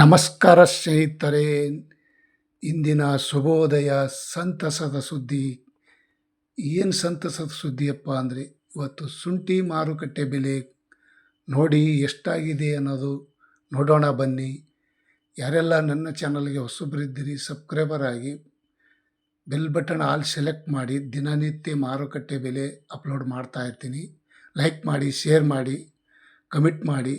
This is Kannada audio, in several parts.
ನಮಸ್ಕಾರ ಸ್ನೇಹಿತರೆ. ಇಂದಿನ ಶುಭೋದಯ ಸಂತಸದ ಸುದ್ದಿ. ಏನು ಸಂತಸದ ಸುದ್ದಿಯಪ್ಪ ಅಂದರೆ, ಇವತ್ತು ಶುಂಠಿ ಮಾರುಕಟ್ಟೆ ಬೆಲೆ ನೋಡಿ ಎಷ್ಟಾಗಿದೆ ಅನ್ನೋದು ನೋಡೋಣ ಬನ್ನಿ. ಯಾರೆಲ್ಲ ನನ್ನ ಚಾನಲ್ಗೆ ಹೊಸಬರಿದ್ದೀರಿ, ಸಬ್ಸ್ಕ್ರೈಬರ್ ಆಗಿ ಬೆಲ್ ಬಟನ್ ಆಲ್ ಸೆಲೆಕ್ಟ್ ಮಾಡಿ, ದಿನನಿತ್ಯ ಮಾರುಕಟ್ಟೆ ಬೆಲೆ ಅಪ್ಲೋಡ್ ಮಾಡ್ತಾ ಇರ್ತೀನಿ. ಲೈಕ್ ಮಾಡಿ, ಶೇರ್ ಮಾಡಿ, ಕಮೆಂಟ್ ಮಾಡಿ.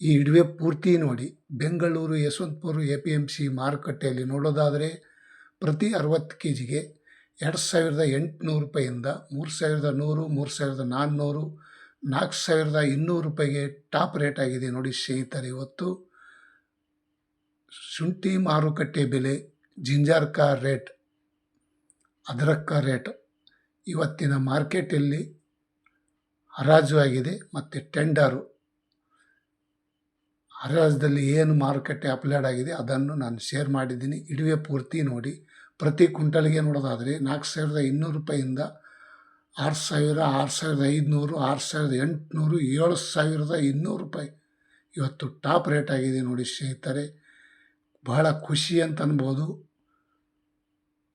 ಈ ಇಡುವೆ ಪೂರ್ತಿ ನೋಡಿ. Bengaluru Yeshwanthpur A P M C ಮಾರುಕಟ್ಟೆಯಲ್ಲಿ ನೋಡೋದಾದರೆ ಪ್ರತಿ ಅರವತ್ತು ಕೆ ಜಿಗೆ ಎರಡು ಸಾವಿರದ ಎಂಟುನೂರು ರೂಪಾಯಿಂದ ಮೂರು ಸಾವಿರದ ನೂರು, ಮೂರು ಸಾವಿರದ ನಾನ್ನೂರು, ನಾಲ್ಕು ಸಾವಿರದ ಇನ್ನೂರು ರೂಪಾಯಿಗೆ ಟಾಪ್ ರೇಟ್ ಆಗಿದೆ ನೋಡಿ ಸ್ನೇಹಿತರೆ. ಇವತ್ತು ಶುಂಠಿ ಮಾರುಕಟ್ಟೆ ಬೆಲೆ ಜಿಂಜಾರ್ಕ ರೇಟ್ ಅದರಕ್ಕ ರೇಟ್ ಇವತ್ತಿನ ಮಾರ್ಕೆಟಲ್ಲಿ ಹರಾಜು ಆಗಿದೆ. ಮತ್ತು ಟೆಂಡರು ಹರಾಜದಲ್ಲಿ ಏನು ಮಾರುಕಟ್ಟೆ ಅಪ್ಲೋಡ್ ಆಗಿದೆ ಅದನ್ನು ನಾನು ಶೇರ್ ಮಾಡಿದ್ದೀನಿ. ಇಡುವೆ ಪೂರ್ತಿ ನೋಡಿ. ಪ್ರತಿ ಕ್ವಿಂಟಲ್ಗೆ ನೋಡೋದಾದರೆ ನಾಲ್ಕು ಸಾವಿರದ ಇನ್ನೂರು ರೂಪಾಯಿಂದ ಆರು ಸಾವಿರ, ಆರು ಸಾವಿರದ ಐದುನೂರು, ಆರು ಸಾವಿರದ ಎಂಟುನೂರು, ಏಳು ಸಾವಿರದ ಇನ್ನೂರು ರೂಪಾಯಿ. ಇವತ್ತು ಟಾಪ್ ರೇಟ್ ಆಗಿದೆ ನೋಡಿ ಸ್ನೇಹಿತರೆ. ಬಹಳ ಖುಷಿ ಅಂತ ಅನ್ಬೋದು.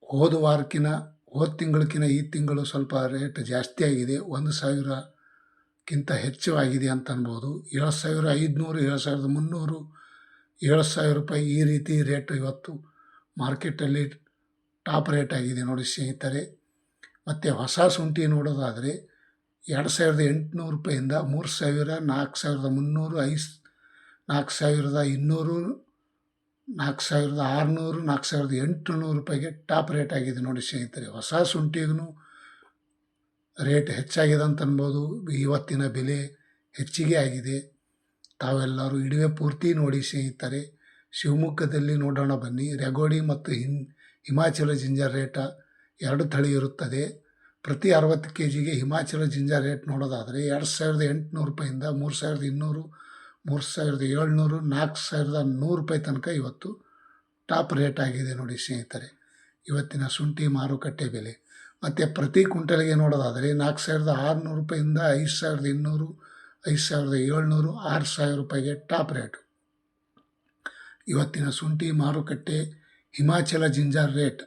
ಹೋದ ವಾರಕ್ಕಿನ, ಹೋದ ತಿಂಗಳಕ್ಕಿಂತ ಈ ತಿಂಗಳು ಸ್ವಲ್ಪ ರೇಟ್ ಜಾಸ್ತಿ ಆಗಿದೆ. ಒಂದು ಸಾವಿರ ಕ್ಕಿಂತ ಹೆಚ್ಚು ಆಗಿದೆ ಅಂತ ಅನ್ಬೋದು ಏಳು ಸಾವಿರ ಐದುನೂರು ಏಳು ಸಾವಿರದ ಮುನ್ನೂರು ಏಳು ಸಾವಿರ ರೂಪಾಯಿ ಈ ರೀತಿ ರೇಟ್ ಇವತ್ತು ಮಾರ್ಕೆಟಲ್ಲಿ ಟಾಪ್ ರೇಟ್ ಆಗಿದೆ ನೋಡಿ ಸ್ನೇಹಿತರೆ. ಮತ್ತು ಹೊಸ ಶುಂಠಿ ನೋಡೋದಾದರೆ ಎರಡು ಸಾವಿರದ ಎಂಟುನೂರು ರೂಪಾಯಿಂದ ಮೂರು ಸಾವಿರ ನಾಲ್ಕು ಸಾವಿರದ ಮುನ್ನೂರು ಐದು ನಾಲ್ಕು ಸಾವಿರದ ಇನ್ನೂರು ನಾಲ್ಕು ಸಾವಿರದ ಆರುನೂರು ನಾಲ್ಕು ಸಾವಿರದ ಎಂಟುನೂರು ರೂಪಾಯಿಗೆ ಟಾಪ್ ರೇಟ್ ಆಗಿದೆ ನೋಡಿ ಸ್ನೇಹಿತರೆ. ಹೊಸ ಶುಂಠಿಗೂ ರೇಟ್ ಹೆಚ್ಚಾಗಿದೆ ಅಂತ ಅನ್ಬೋದು. ಇವತ್ತಿನ ಬೆಲೆ ಹೆಚ್ಚಿಗೆ ಆಗಿದೆ. ತಾವೆಲ್ಲರೂ ಇಡುವೆ ಪೂರ್ತಿ ನೋಡಿ ಸ್ನೇಹಿತರೆ, ಶಿವಮೊಗ್ಗದಲ್ಲಿ ನೋಡೋಣ ಬನ್ನಿ. ರೆಗೋಡಿ ಮತ್ತು ಹಿನ್ ಹಿಮಾಚಲ ಜಿಂಜರ್ ರೇಟ ಎರಡು ತಳಿ ಇರುತ್ತದೆ. ಪ್ರತಿ ಅರವತ್ತು ಕೆ ಜಿಗೆ ಹಿಮಾಚಲ ಜಿಂಜರ್ ರೇಟ್ ನೋಡೋದಾದರೆ ಎರಡು ಸಾವಿರದ ಎಂಟುನೂರು ರೂಪಾಯಿಂದ ಮೂರು ಸಾವಿರದ ಇನ್ನೂರು, ಮೂರು ಸಾವಿರದ ಏಳ್ನೂರು, ನಾಲ್ಕು ಸಾವಿರದ ನೂರು ರೂಪಾಯಿ ತನಕ ಇವತ್ತು ಟಾಪ್ ರೇಟ್ ಆಗಿದೆ ನೋಡಿ ಸ್ನೇಹಿತರೆ. ಇವತ್ತಿನ ಶುಂಠಿ ಮಾರುಕಟ್ಟೆ ಬೆಲೆ. ಮತ್ತು ಪ್ರತಿ ಕ್ವಿಂಟಲ್ಗೆ ನೋಡೋದಾದರೆ ನಾಲ್ಕು ಸಾವಿರದ ಆರುನೂರು ರೂಪಾಯಿಂದ ಐದು ಸಾವಿರದ ಇನ್ನೂರು, ಐದು ಸಾವಿರದ ಏಳ್ನೂರು, ಆರು ಸಾವಿರ ರೂಪಾಯಿಗೆ ಟಾಪ್ ರೇಟು. ಇವತ್ತಿನ ಶುಂಠಿ ಮಾರುಕಟ್ಟೆ ಹಿಮಾಚಲ ಜಿಂಜಾರ್ ರೇಟ್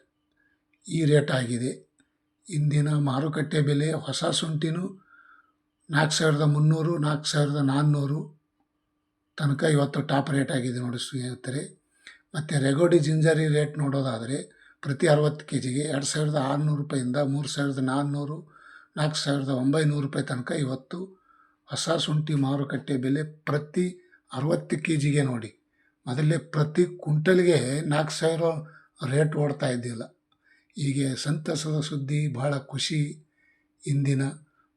ಈ ರೇಟ್ ಆಗಿದೆ. ಇಂದಿನ ಮಾರುಕಟ್ಟೆ ಬೆಲೆ ಹೊಸ ಶುಂಠಿನೂ ನಾಲ್ಕು ಸಾವಿರದ ಮುನ್ನೂರು, ನಾಲ್ಕು ಸಾವಿರದ ನಾನ್ನೂರು ತನಕ ಇವತ್ತು ಟಾಪ್ ರೇಟ್ ಆಗಿದೆ ನೋಡಿ ಸ್ನೇಹಿತರೆ. ಮತ್ತು ರೆಗೋಡಿ ಜಿಂಜರಿ ರೇಟ್ ನೋಡೋದಾದರೆ ಪ್ರತಿ ಅರವತ್ತು ಕೆ ಜಿಗೆ ಎರಡು ಸಾವಿರದ ಆರುನೂರು ರೂಪಾಯಿಂದ ಮೂರು ಸಾವಿರದ ನಾನ್ನೂರು ನಾಲ್ಕು ಸಾವಿರದ ಒಂಬೈನೂರು ರೂಪಾಯಿ ತನಕ ಇವತ್ತು ಹೊಸ ಶುಂಠಿ ಮಾರುಕಟ್ಟೆ ಬೆಲೆ ಪ್ರತಿ ಅರವತ್ತು ಕೆ ಜಿಗೆ ನೋಡಿ. ಮೊದಲೇ ಪ್ರತಿ ಕುಂಟಲ್ಗೆ ನಾಲ್ಕು ಸಾವಿರ ರೇಟ್ ಓಡ್ತಾ ಇದ್ದಿಲ್ಲ. ಹೀಗೆ ಸಂತಸದ ಸುದ್ದಿ, ಬಹಳ ಖುಷಿ ಇಂದಿನ.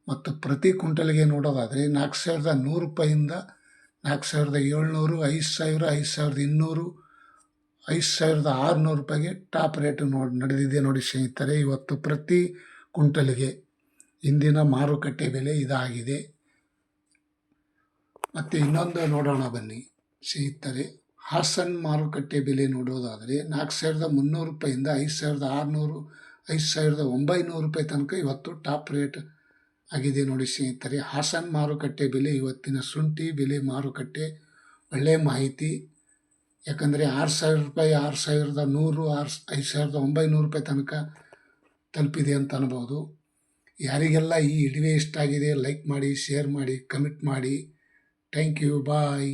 ಮತ್ತು ಪ್ರತಿ ಕುಂಟಲ್ಗೆ ನೋಡೋದಾದರೆ ನಾಲ್ಕು ಸಾವಿರದ ನೂರು ರೂಪಾಯಿಂದ ನಾಲ್ಕು ಸಾವಿರದ ಏಳ್ನೂರು, ಐದು ಸಾವಿರ, ಐದು ಸಾವಿರದ ಇನ್ನೂರು ಐದು ಸಾವಿರದ ಆರುನೂರು ರೂಪಾಯಿಗೆ ಟಾಪ್ ರೇಟು ನೋಡಿ ನಡೆದಿದೆ ನೋಡಿ ಸ್ನೇಹಿತರೆ. ಇವತ್ತು ಪ್ರತಿ ಕುಂಟಲಿಗೆ ಇಂದಿನ ಮಾರುಕಟ್ಟೆ ಬೆಲೆ ಇದಾಗಿದೆ. ಮತ್ತು ಇನ್ನೊಂದು ನೋಡೋಣ ಬನ್ನಿ ಸ್ನೇಹಿತರೆ. ಹಾಸನ್ ಮಾರುಕಟ್ಟೆ ಬೆಲೆ ನೋಡೋದಾದರೆ ನಾಲ್ಕು ಸಾವಿರದ ಮುನ್ನೂರು ರೂಪಾಯಿಂದ ಐದು ಸಾವಿರದ ಆರುನೂರು, ಐದು ಸಾವಿರದ ಒಂಬೈನೂರು ರೂಪಾಯಿ ತನಕ ಇವತ್ತು ಟಾಪ್ ರೇಟ್ ಆಗಿದೆ ನೋಡಿ ಸ್ನೇಹಿತರೆ. ಹಾಸನ್ ಮಾರುಕಟ್ಟೆ ಬೆಲೆ ಇವತ್ತಿನ ಶುಂಠಿ ಬೆಲೆ ಮಾರುಕಟ್ಟೆ ಒಳ್ಳೆಯ ಮಾಹಿತಿ. ಯಾಕಂದರೆ ಆರು ಸಾವಿರ ರೂಪಾಯಿ, ಆರು ಸಾವಿರದ ನೂರು, ಆರು ಐದು ಸಾವಿರದ ಒಂಬೈನೂರು ರೂಪಾಯಿ ತನಕ ತಲುಪಿದೆ ಅಂತ ಅನ್ಬೋದು. ಯಾರಿಗೆಲ್ಲ ಈ ಇಡುವೆ ಇಷ್ಟ ಆಗಿದೆ ಲೈಕ್ ಮಾಡಿ ಶೇರ್ ಮಾಡಿ ಕಮೆಂಟ್ ಮಾಡಿ ಥ್ಯಾಂಕ್ ಯು ಬಾಯ್